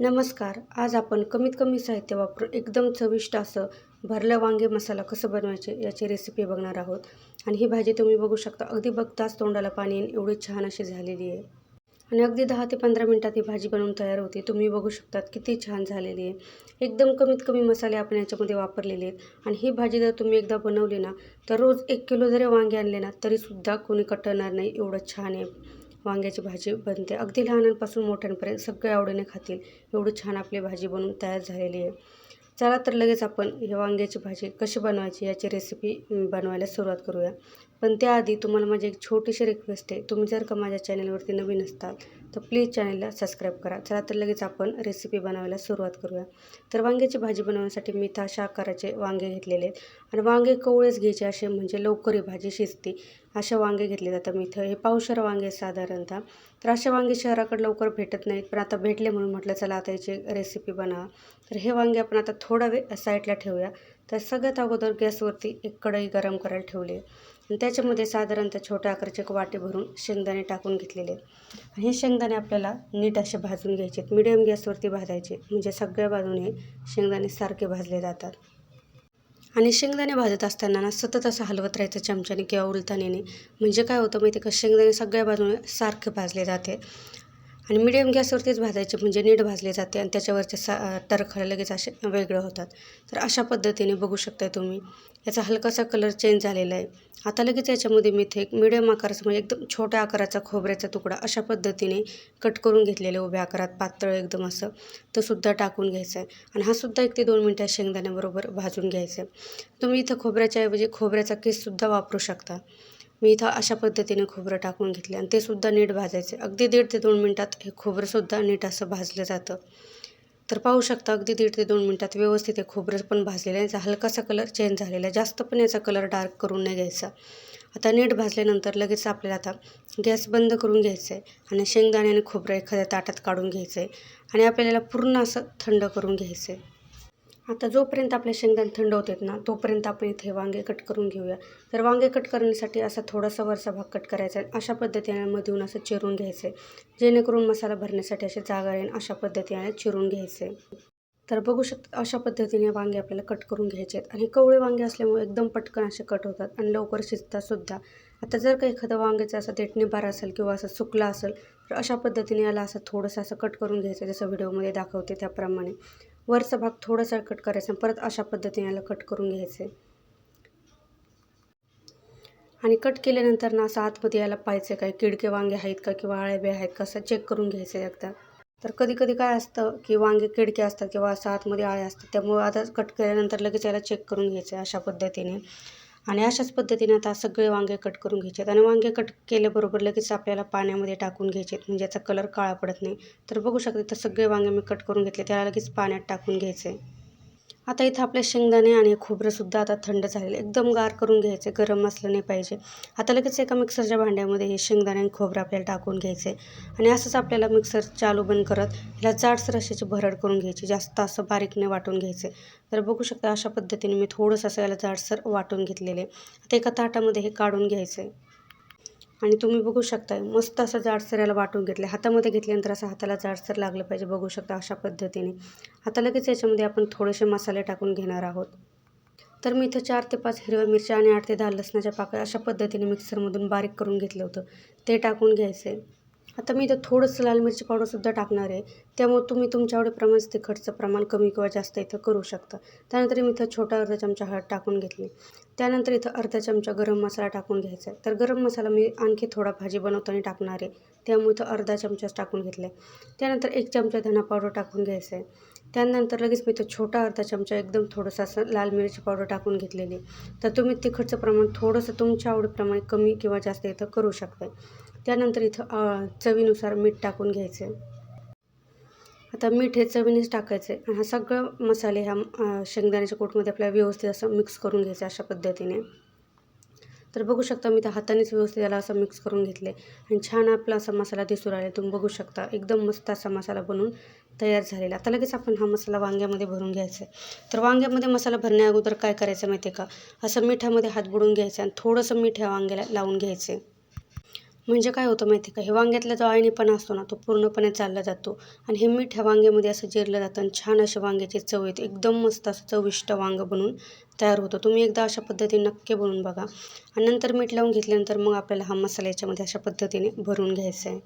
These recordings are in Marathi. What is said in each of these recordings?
नमस्कार. आज आपण कमीत कमी साहित्य वापरून एकदम चविष्ट असं भरलं वांगे मसाला कसं बनवायचे याची रेसिपी बघणार आहोत. आणि ही भाजी तुम्ही बघू शकता. अगदी बघताच तोंडाला पाणी येईल. एवढी छान अशी झालेली आहे. आणि अगदी दहा ते पंधरा मिनटात ही भाजी बनवून तयार होते. तुम्ही बघू शकतात किती छान झालेली आहे. एकदम कमीत कमी मसाले आपण याच्यामध्ये वापरलेले आहेत. आणि ही भाजी जर तुम्ही एकदा बनवली ना तर रोज एक किलो जरी वांगे आणले ना तरीसुद्धा कोणी कटणार नाही. एवढं छान आहे. वांग्याची भाजी बनते. अगदी लहानांपासून मोठ्यांपर्यंत सगळे आवडीने खातील. एवढी छान आपली भाजी बनवून तयार झालेली आहे. चला तर लगेच आपण हे वांग्याची भाजी कशी बनवायची याची रेसिपी बनवायला सुरुवात करूया. पण त्याआधी तुम्हाला माझी एक छोटीशी रिक्वेस्ट आहे. तुम्ही जर का माझ्या चॅनलवरती नवीन असताल तर प्लीज चॅनलला सबस्क्राईब करा. चला तर लगेच आपण रेसिपी बनवायला सुरुवात करूया. तर वांग्याची भाजी बनवण्यासाठी मी तशा आकाराचे वांगे घेतलेले आहेत. आणि वांगे कवळेच घ्यायचे असे म्हणजे लवकर ही भाजी शिजते. अशा वांगे घेतले जातात. मी इथं हे पावशर वांगे साधारणतः. तर असे वांगे शहराकडे लवकर भेटत नाहीत. पण आता भेटले म्हणून म्हटलं चला आता याची रेसिपी बनावा. तर हे वांगे आपण आता थोडा वेळ साईडला ठेवूया. तर सगळ्यात अगोदर गॅसवरती एक कढई गरम करायला ठेवली आहे. त्याच्यामध्ये साधारणतः छोट्या आकाराचे एक वाटे भरून शेंगदाणे टाकून घेतलेले. आहेत आणि हे शेंगदाणे आपल्याला नीट असे भाजून घ्यायचे. आहेत मिडियम गॅसवरती भाजायचे. म्हणजे सगळ्या बाजूने शेंगदाणे सारखे भाजले जातात. आणि शेंगदाणे भाजत असताना ना सतत असं हलवत राहायचं चमच्याने किंवा उलतानेने म्हणजे काय होतं माहिती का? शेंगदाणे सगळ्या बाजूने सारखे भाजले जाते. आणि मिडियम गॅसवरतीच भाजायचे म्हणजे नीट भाजले जाते आणि त्याच्यावरचे सा तरखळ लगेच असे वेगळं होतात. तर अशा पद्धतीने बघू शकताय तुम्ही. याचा हलकासा कलर चेंज झालेला आहे. आता लगेच याच्यामध्ये मी इथे एक मिडियम आकाराचा म्हणजे एकदम छोट्या आकाराचा खोबऱ्याचा तुकडा अशा पद्धतीने कट करून घेतलेले उभ्या आकारात पातळ एकदम असं. तो सुद्धा टाकून घ्यायचा आहे. आणि हा सुद्धा एक ते दोन मिनटं शेंगदाण्याबरोबर भाजून घ्यायचा आहे. तुम्ही इथं खोबऱ्याच्या ऐवजी खोबऱ्याचा केससुद्धा वापरू शकता. मी इथं अशा पद्धतीने खोबरं टाकून घेतले आणि ते सुद्धा नीट भाजायचे. अगदी दीड ते दोन मिनटात हे खोबरंसुद्धा नीट असं भाजलं जातं. तर पाहू शकता अगदी दीड ते दोन मिनटात व्यवस्थित हे खोबरं पण भाजलेलं आहे. याचा हलकासा कलर चेंज झालेला आहे. जास्त पण याचा कलर डार्क करून नाही घ्यायचा. आता नीट भाजल्यानंतर लगेच आपल्याला आता गॅस बंद करून घ्यायचं आहे आणि शेंगदाणे आणि खोबरं एखाद्या ताटात काढून घ्यायचं आहे आणि आपल्याला पूर्ण असं थंड करून घ्यायचं आहे आता जोपर्यंत आपले शेंगदाणे थंड होतात ना तोपर्यंत आपण इथे वांगे कट करून घेऊया. तर वांगे कट करण्यासाठी असा थोडासा वरचा भाग कट करायचा आहे. अशा पद्धतीने मधून असं चिरून घ्यायचं आहे. जेणेकरून मसाला भरण्यासाठी असे जागा येईल अशा पद्धतीने चिरून घ्यायचे तर बघू शकता अशा पद्धतीने वांगे आपल्याला कट करून घ्यायचे आहेत. आणि कवळे वांगे असल्यामुळे एकदम पटकन असे कट होतात आणि लवकर शिजतातसुद्धा आता जर का एखादं वांग्याचं असं देठणी बार असेल किंवा असं सुकला असेल तर अशा पद्धतीने याला असं थोडंसं असं कट करून घ्यायचं जसं व्हिडिओमध्ये दाखवते त्याप्रमाणे. वरचा भाग थोडासा कट करायचा परत अशा पद्धतीने याला कट करून घ्यायचे. आणि कट केल्यानंतर ना असं आतमध्ये यायला पाहिजे काय किडके वांगे आहेत का किंवा आळेबे आहेत का असं चेक करून घ्यायचं एकदा. तर कधी कधी काय असतं की वांगे किडके असतात किंवा असं आतमध्ये आळे असतात त्यामुळे आता कट केल्यानंतर लगेच याला चेक करून घ्यायचे अशा पद्धतीने. आणि अशाच पद्धतीने आता सगळे वांगे कट करून घ्यायचे आहेत आणि वांगे कट केल्याबरोबर लगेच आपल्याला पाण्यामध्ये टाकून घ्यायचे म्हणजे याचा कलर काळा पडत नाही. तर बघू शकते तर सगळे वांगे मी कट करून घेतले. त्याला लगेच पाण्यात टाकून घ्यायचे. आता इथं आपले शेंगदाणे आणि खोबरंसुद्धा आता थंड झालेलं एकदम गार करून घ्यायचे गरम असलं नाही पाहिजे. आता लगेच एका मिक्सरच्या भांड्यामध्ये हे शेंगदाणे आणि खोबरं आपल्याला टाकून घ्यायचे. आणि असंच आपल्याला मिक्सर चालू बंद करत ह्याला जाडसर अशाची भरड करून घ्यायची जास्त असं बारीकने वाटून घ्यायचे. तर बघू शकता अशा पद्धतीने मी थोडंसं असं याला जाडसर वाटून घेतलेले आता एका ताटामध्ये हे काढून घ्यायचे. आणि तुम्ही बघू शकता मस्त असं जाडसर याला वाटून घेतले हातामध्ये घेतल्यानंतर असं हाताला जाडसर लागलं पाहिजे बघू शकता अशा पद्धतीने. आता लगेच याच्यामध्ये आपण थोडेसे मसाले टाकून घेणार आहोत. तर मी इथं चार ते पाच हिरव्या मिरच्या आणि आठ ते दहा लसणाच्या पाकळ्या अशा पद्धतीने मिक्सरमधून बारीक करून घेतलं होतं. ते टाकून घ्यायचं. आहे आता मी इथं थोडंसं लाल मिरची पावडरसुद्धा टाकणार आहे. त्यामुळे तुम्ही तुमच्या आवडीप्रमाणे तिखटचं प्रमाण कमी किंवा जास्त इथं करू शकता. त्यानंतर मी इथं छोटा अर्धा चमचा हळद टाकून घेतली. त्यानंतर इथं अर्धा चमचा गरम मसाला टाकून घ्यायचा आहे. तर गरम मसाला मी आणखी थोडा भाजी बनवताना टाकणार आहे. त्यामुळे इथं अर्धा चमचाच टाकून घेतला. आहे त्यानंतर एक चमचा धना पावडर टाकून घ्यायचं आहे. त्यानंतर लगेच मी इथं छोटा अर्धा चमचा एकदम थोडंसं असं लाल मिरची पावडर टाकून घेतलेली तर तुम्ही तिखटचं प्रमाण थोडंसं तुमच्या आवडीप्रमाणे कमी किंवा जास्त इथं करू शकता त्यानंतर इथं चवीनुसार मीठ टाकून घ्यायचं. आता मीठ हे चवीनेच टाकायचं आहे. हा सगळं मसाले ह्या शेंगदाण्याच्या कोटमध्ये आपल्याला व्यवस्थित असं मिक्स करून घ्यायचं अशा पद्धतीने. तर बघू शकता मी त्या हातानेच व्यवस्थित याला असं मिक्स करून घेतले आणि छान आपला असा मसाला दिसून राहिला. तुम्ही बघू शकता एकदम मस्त असा मसाला बनवून तयार झालेला. आता लगेच आपण हा मसाला वांग्यामध्ये भरून घ्यायचा आहे. तर वांग्यामध्ये मसाला भरण्या अगोदर काय करायचं माहिती आहे का? असं मिठामध्ये हात बुडून घ्यायचं आणि थोडंसं मीठ ह्या वांग्याला लावून घ्यायचं आहे. म्हणजे काय होतं माहिती आहे का? हे वांग्यातला जो आळणीपणा असतो ना तो पूर्णपणे चालला जातो. आणि हे मीठ ह्या वांग्यामध्ये असं जिरलं जातं आणि छान अशा वांग्याची चव येते. एकदम मस्त असं चविष्ट वांगं बनवून तयार होतं. तुम्ही एकदा अशा पद्धतीने नक्की बनवून बघा. आणि नंतर मीठ लावून घेतल्यानंतर मग आपल्याला हा मसाला याच्यामध्ये अशा पद्धतीने भरून घ्यायचा आहे.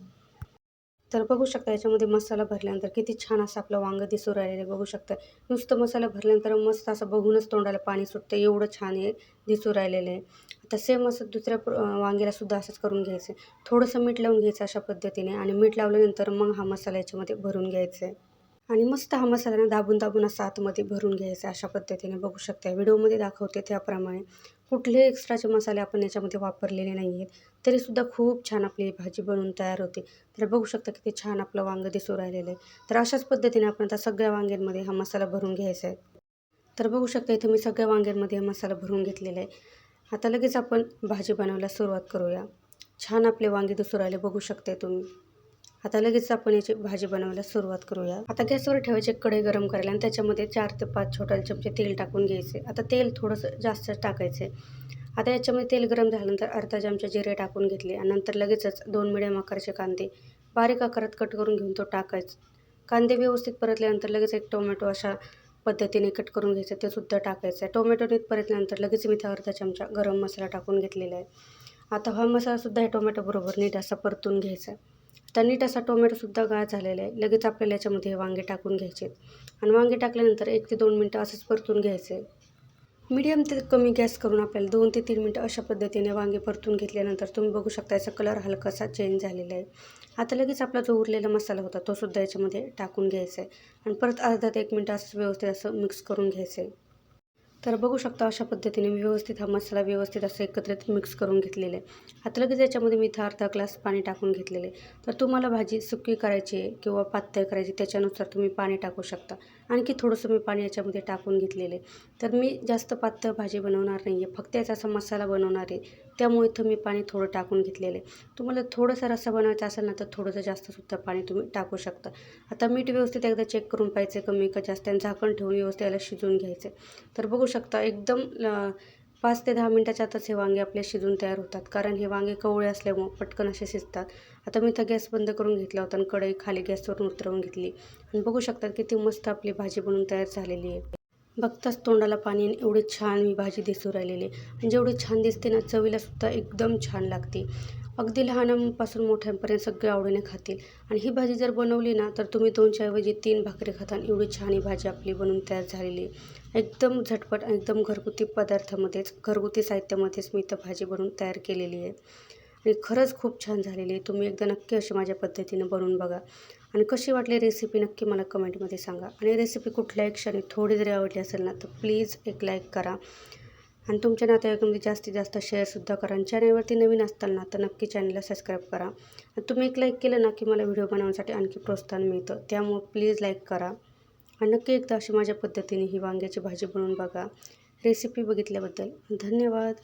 तर बघू शकता याच्यामध्ये मसाला भरल्यानंतर किती छान असं आपलं वांगं दिसून राहिलेलं आहे. बघू शकता. नुसतं मसाला भरल्यानंतर मस्त असं बघूनच तोंडाला पाणी सुटतं. एवढं छान हे दिसून राहिलेलं आहे. आता सेम असं दुसऱ्या वांग्याला सुद्धा असंच करून घ्यायचं आहे. थोडंसं मीठ लावून घ्यायचं अशा पद्धतीने आणि मीठ लावल्यानंतर मग हा मसाला याच्यामध्ये भरून घ्यायचा आहे. आणि मस्त हा मसाला दाबून दाबून असा आतमध्ये भरून घ्यायचा अशा पद्धतीने. बघू शकता व्हिडिओमध्ये दाखवते त्याप्रमाणे. कुठलेही एक्स्ट्राचे मसाले आपण याच्यामध्ये वापरलेले नाही आहेत तरीसुद्धा खूप छान आपली भाजी बनवून तयार होते. तर बघू शकता किती छान आपलं वांगं दिसून राहिलेलं आहे. तर अशाच पद्धतीने आपण आता सगळ्या वांग्यांमध्ये हा मसाला भरून घ्यायचा आहे. तर बघू शकता इथं मी सगळ्या वांग्यांमध्ये हा मसाला भरून घेतलेला आहे. आता लगेच आपण भाजी बनवायला सुरुवात करूया. छान आपले वांगे दिसून राहिले बघू शकते तुम्ही. आता लगेच आपण याची भाजी बनवायला सुरुवात करूया. आता गॅसवर ठेवायचे कढई गरम करायला आणि त्याच्यामध्ये चार ते पाच छोटे चमचे तेल टाकून घ्यायचे. आता तेल थोडंसं जास्त टाकायचे. आता याच्यामध्ये तेल गरम झाल्यानंतर अर्धा चमचा जिरे टाकून घेतले आणि नंतर लगेचच दोन मिडियम आकाराचे कांदे बारीक आकारात कट करून घेऊन तो टाकायचा. कांदे व्यवस्थित परतल्यानंतर लगेच एक टोमॅटो अशा पद्धतीने कट करून घ्यायचं ते सुद्धा टाकायचं. आहे टोमॅटो नीट परतल्यानंतर लगेच मी त्या अर्धा चमचा गरम मसाला टाकून घेतलेला आहे. आता हा मसालासुद्धा हे टोमॅटोबरोबर नीट असा परतून घ्यायचा. आहे आता नीट असा टोमॅटोसुद्धा गाळ झालेला आहे. लगेच आपल्याला याच्यामध्ये हे वांगे टाकून घ्यायचे आणि वांगे टाकल्यानंतर एक ते दोन मिनटं असंच परतून घ्यायचे मीडियम ते कमी गॅस करून आपल्याला दोन ते तीन मिनटं अशा पद्धतीने वांगे परतून घेतल्यानंतर तुम्ही बघू शकता याचा कलर हलकासा चेंज झालेला आहे. आता लगेच आपला जो उरलेला मसाला होता तो सुद्धा याच्यामध्ये टाकून घ्यायचा आहे. आणि परत अर्धा ते एक मिनटं असं व्यवस्थित असं मिक्स करून घ्यायचं आहे. तर बघू शकता अशा पद्धतीने मी व्यवस्थित हा मसाला व्यवस्थित असं एकत्रित मिक्स करून घेतलेला आहे. आता लगेच याच्यामध्ये मी इथं अर्धा ग्लास पाणी टाकून घेतलेले तर तुम्हाला भाजी सुकी करायची आहे किंवा पातळ करायची त्याच्यानुसार तुम्ही पाणी टाकू शकता. आणखी थोडंसं मी पाणी याच्यामध्ये टाकून घेतलेलं आहे. तर मी जास्त पातळ भाजी बनवणार नाही आहे. फक्त याचा असा मसाला बनवणार आहे. त्यामुळे इथं मी पाणी थोडं टाकून घेतलेलं आहे. तुम्हाला थोडंसं रस्सा बनवायचा असेल ना तर थोडंसं जास्तसुद्धा पाणी तुम्ही टाकू शकता. आता मीठ व्यवस्थित एकदा चेक करून पाहिजे कमी का जास्त आणि झाकण ठेवून व्यवस्थित याला शिजवून घ्यायचं तर बघू शकता एकदम पाच ते दहा मिनटाच्या आतच हे वांगे आपले शिजून तयार होतात. कारण हे वांगे कवळे असल्यामुळं पटकन असे शिजतात. आता मी तर गॅस बंद करून घेतला होता आणि कढई खाली गॅसवरून उतरवून घेतली. आणि बघू शकतात किती मस्त आपली भाजी बनवून तयार झालेली आहे. बघताच तोंडाला पाणी आणि एवढी छान मी भाजी दिसू राहिलेली. आणि जेवढी छान दिसते ना चवीलासुद्धा एकदम छान लागते. अगदी लहानांपासून मोठ्यांपर्यंत सगळे आवडीने खातील. आणि ही भाजी जर बनवली ना तर तुम्ही दोनच्या ऐवजी तीन भाकरी खाता एवढी छान ही भाजी आपली बनवून तयार झालेली आहे. एकदम झटपट आणि एकदम घरगुती पदार्थामध्येच घरगुती साहित्यामध्येच मी इथं भाजी बनवून तयार केलेली आहे. आणि खरंच खूप छान झालेली आहे. तुम्ही एकदा नक्की अशी माझ्या पद्धतीनं बनवून बघा. आणि कशी वाटली रेसिपी नक्की मला कमेंटमध्ये सांगा. आणि रेसिपी कुठल्याही क्षणी थोडी जरी आवडली असेल ना तर प्लीज एक लाईक करा. आणि तुमच्या नातेवाईकांमध्ये जास्तीत जास्त शेअरसुद्धा करा. आणि चॅनलवरती नवीन असताल ना तर नक्की चॅनलला सबस्क्राईब करा. आणि तुम्ही एक लाईक केलं ना की मला व्हिडिओ बनवण्यासाठी आणखी प्रोत्साहन मिळतं. त्यामुळं प्लीज लाईक करा. आणि नक्की एकदा अशी माझ्या पद्धतीने ही वांग्याची भाजी बनवून बघा. रेसिपी बघितल्याबद्दल धन्यवाद.